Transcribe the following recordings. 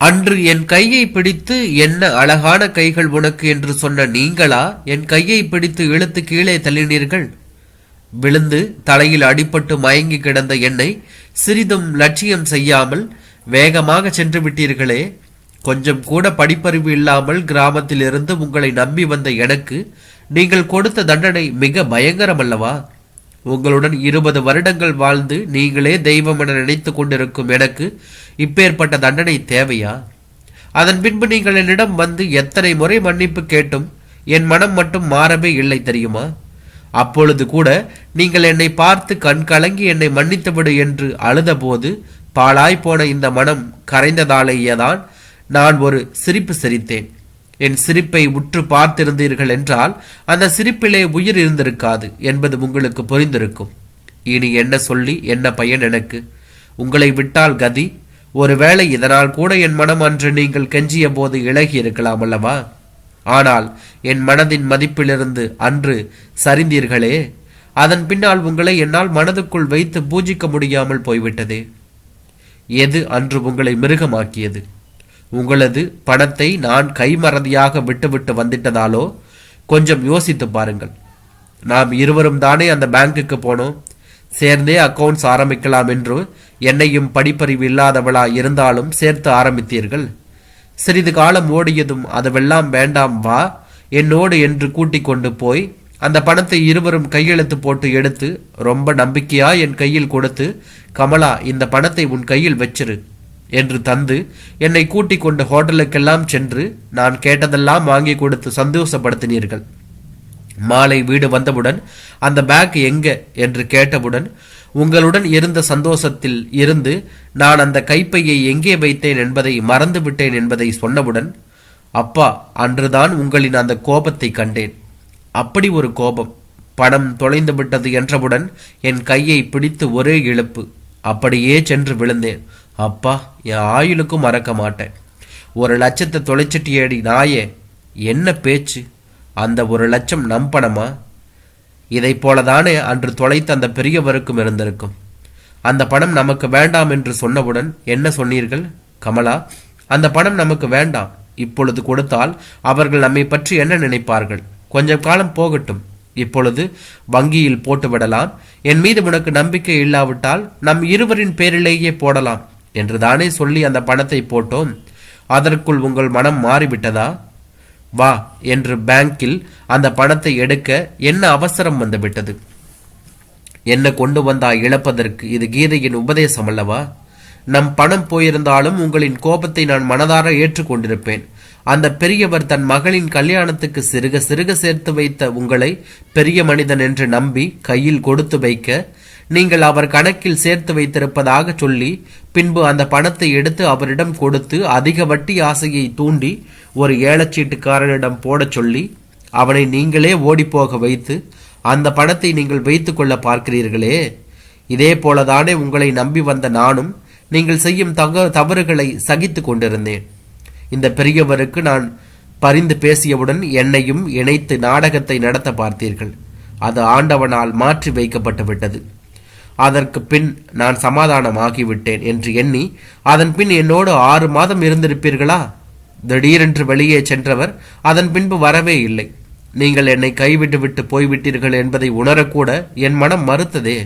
அன்று என் கையை பிடித்து என்ன அழகான கைகள் உனக்கு என்று சொன்ன நீங்களா? என் கையை பிடித்து இழுத்து கீழே தள்ளினீர்கள். விழுந்து தலையில் அடிபட்டு மயங்கி கிடந்த என்னை சிறிதும் லட்சியம் செய்யாமல் வேகமாக சென்று விட்டீர்களே. கொஞ்சம் கூட படிப்பறிவு இல்லாமல் கிராமத்தில் இருந்து உங்களை நம்பி வந்த எனக்கு நீங்கள் கொடுத்த தண்டனை மிக பயங்கரம் அல்லவா உங்களுடன் இருபது வருடங்கள் வாழ்ந்து நீங்களே தெய்வம் என நினைத்து கொண்டிருக்கும் எனக்கு இப்பேற்பட்ட தண்டனை தேவையா? அதன் பின்பு நீங்கள் என்னிடம் வந்து எத்தனை முறை மன்னிப்பு கேட்டும்? என் மனம் மட்டும் மாறவே இல்லை தெரியுமா? அப்பொழுது கூட நீங்கள் என்னை பார்த்து கண் கலங்கி என்னை மன்னித்துவிடு என்று அழுதபோது பாழாய் போன இந்த மனம் கரைந்ததாலேயேதான் நான் ஒரு சிரிப்பு சிரித்தேன். என் சிரிப்பை உற்று பார்த்திருந்தீர்கள் என்றால் அந்த சிரிப்பிலே உயிர் இருந்திருக்காது என்பது உங்களுக்கு புரிந்திருக்கும். இனி என்ன சொல்லி என்ன பயன் எனக்கு? உங்களை விட்டால் கதி. ஒருவேளை இதனால் கூட என் மனம் அன்று நீங்கள் கெஞ்சிய போது இழகி இருக்கலாம் அல்லவா? ஆனால் என் மனதின் மதிப்பிலிருந்து அன்று சரிந்தீர்களே. அதன் பின்னால் உங்களை என்னால் மனதுக்குள் வைத்து பூஜிக்க முடியாமல் போய்விட்டதே. எது அன்று உங்களை மிருகமாக்கியது? உங்களது பணத்தை நான் கைமறதியாக விட்டுவிட்டு வந்துட்டதாலோ கொஞ்சம் யோசித்து பாருங்கள். நாம் இருவரும் தானே அந்த பேங்க்குக்கு போனோம். சேர்ந்தே அக்கவுண்ட்ஸ் ஆரம்பிக்கலாம் என்று என்னையும் படிப்பறிவு இல்லாதவளா இருந்தாலும் சேர்த்து ஆரம்பித்தீர்கள். சிறிது காலம் ஓடியதும் அதுவெல்லாம் வேண்டாம் வா என்னோடு என்று கூட்டிக் கொண்டு போய் அந்த பணத்தை இருவரும் கையெழுத்து போட்டு எடுத்து ரொம்ப நம்பிக்கையா என் கையில் கொடுத்து கமலா இந்த பணத்தை உன் கையில் வச்சிரு. என்று தந்து என்னை கூட்டிக் கொண்டு ஹோட்டலுக்கெல்லாம் சென்று நான் கேட்டதெல்லாம் வாங்கி கொடுத்து சந்தோஷப்படுத்தினீர்கள். மாலை வீடு வந்தவுடன் அந்த பேக் எங்க? என்று கேட்டவுடன் உங்களுடன் இருந்த சந்தோஷத்தில் இருந்து நான் அந்த கைப்பையை எங்கே வைத்தேன் என்பதை மறந்து விட்டேன் என்பதை சொன்னவுடன் அப்பா அன்றுதான் உங்களின் அந்த கோபத்தை கண்டேன். அப்படி ஒரு கோபம் பணம் தொலைந்து விட்டது என்றவுடன் என் கையை பிடித்து ஒரே இழுப்பு. அப்படியே சென்று விழுந்தேன். அப்பா என் ஆயுளுக்கும் மறக்க மாட்டேன். ஒரு லட்சத்தை தொலைச்சிட்டியேடி நாயே என்ன பேச்சு? அந்த ஒரு லட்சம் நம் பணமா இதை போலதானே அன்று தொலைத்த அந்த பெரியவருக்கும் இருந்திருக்கும். அந்த பணம் நமக்கு வேண்டாம் என்று சொன்னவுடன் என்ன சொன்னீர்கள்? கமலா அந்த பணம் நமக்கு வேண்டாம். இப்பொழுது கொடுத்தால் அவர்கள் நம்மை பற்றி என்ன நினைப்பார்கள்? கொஞ்சம் காலம் போகட்டும். இப்பொழுது வங்கியில் போட்டு விடலாம் என் மீது உனக்கு நம்பிக்கை இல்லாவிட்டால் நம் இருவரின் பேரிலேயே போடலாம். என்று தானே சொல்லி அந்த பணத்தை போட்டோம்? அதற்குள் உங்கள் மனம் மாறிவிட்டதா? வா என்று பேங்கில் அந்த பணத்தை எடுக்க என்ன அவசரம் வந்துவிட்டது? என்ன கொண்டு வந்தா இழப்பதற்கு இது கீதையின் உபதேசம் அல்லவா நம் பணம் போயிருந்தாலும் உங்களின் கோபத்தை நான் மனதார ஏற்றுக்கொண்டிருப்பேன். அந்த பெரியவர் தன் மகளின் கல்யாணத்துக்கு சிறுக சிறுக சேர்த்து வைத்த உங்களை பெரிய மனிதன் என்று நம்பி கையில் கொடுத்து வைக்க நீங்கள் அவர் கணக்கில் சேர்த்து வைத்திருப்பதாக சொல்லி பின்பு அந்த பணத்தை எடுத்து அவரிடம் கொடுத்து அதிக வட்டி ஆசையை தூண்டி ஒரு ஏலச்சீட்டுக்காரனிடம் போடச் சொல்லி அவனை நீங்களே ஓடிப்போக வைத்து அந்த பணத்தை நீங்கள் வைத்துக்கொள்ள பார்க்கிறீர்களே. இதே போலதானே உங்களை நம்பி வந்த நானும் நீங்கள் செய்யும் தக தவறுகளை சகித்து கொண்டிருந்தேன். இந்த பெரியவருக்கு நான் பரிந்து பேசியவுடன் என்னையும் இணைத்து நாடகத்தை நடத்த பார்த்தீர்கள். அது ஆண்டவனால் மாற்றி வைக்கப்பட்டு விட்டது. அதற்கு பின் நான் சமாதானமாகிவிட்டேன் என்று எண்ணி அதன் பின் என்னோடு ஆறு மாதம் இருந்திருப்பீர்களா? திடீரென்று வெளியே சென்றவர் அதன் பின்பு வரவே இல்லை. நீங்கள் என்னை கைவிட்டு விட்டு போய்விட்டீர்கள் என்பதை உணரக்கூட என் மனம் மறுத்ததே.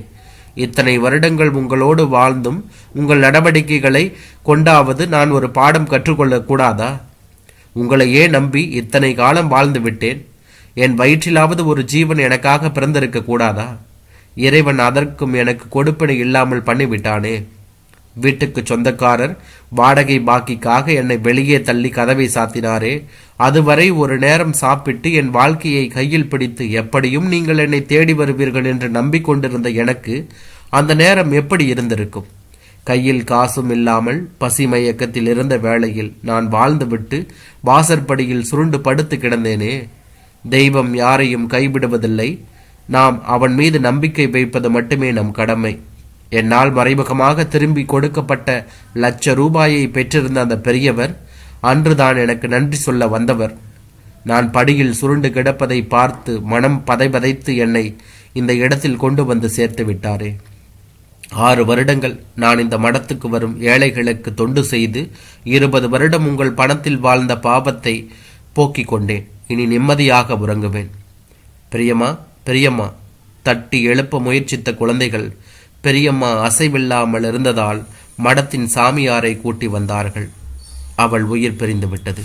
இத்தனை வருடங்கள் உங்களோடு வாழ்ந்தும் உங்கள் நடவடிக்கைகளை கொண்டாவது நான் ஒரு பாடம் கற்றுக்கொள்ளக்கூடாதா உங்களையே நம்பி இத்தனை காலம் வாழ்ந்து விட்டேன் என் வயிற்றிலாவது ஒரு ஜீவன் எனக்காக பிறந்திருக்க கூடாதா? இறைவன் அதற்கும் எனக்கு கொடுப்பனை இல்லாமல் பண்ணிவிட்டானே? வீட்டுக்கு சொந்தக்காரர் வாடகை பாக்கிக்காக என்னை வெளியே தள்ளி கதவை சாத்தினாரே. அதுவரை ஒரு நேரம் சாப்பிட்டு என் வாழ்க்கையை கையில் பிடித்து எப்படியும் நீங்கள் என்னை தேடி வருவீர்கள் என்று நம்பிக்கொண்டிருந்த எனக்கு அந்த நேரம் எப்படி இருந்திருக்கும்? கையில் காசும் இல்லாமல் பசி மயக்கத்தில் இருந்த வேளையில் நான் வாழ்ந்துவிட்டு வாசற்படியில் சுருண்டு படுத்து கிடந்தேனே. தெய்வம் யாரையும் கைவிடுவதில்லை. நாம் அவன் மீது நம்பிக்கை வைப்பது மட்டுமே நம் கடமை. என்னால் மறைமுகமாக திரும்பி கொடுக்கப்பட்ட லட்ச ரூபாயை பெற்றிருந்த அந்த பெரியவர் அன்றுதான் எனக்கு நன்றி சொல்ல வந்தவர். நான் படியில் சுருண்டு கிடப்பதை பார்த்து மனம் பதைபதைத்து என்னை இந்த இடத்தில் கொண்டு வந்து சேர்த்து விட்டாரே. ஆறு வருடங்கள் நான் இந்த மடத்துக்கு வரும் ஏழைகளுக்கு தொண்டு செய்து இருபது வருடம் உங்கள் பணத்தில் வாழ்ந்த பாவத்தை போக்கிக் கொண்டேன். இனி நிம்மதியாக உறங்குவேன். பிரியமா பெரியம்மா தட்டி எழுப்ப முயற்சித்த குழந்தைகள் பெரியம்மா அசைவில்லாமல் இருந்ததால் மடத்தின் சாமியாரை கூட்டி வந்தார்கள். அவள் உயிர் பிரிந்து விட்டது.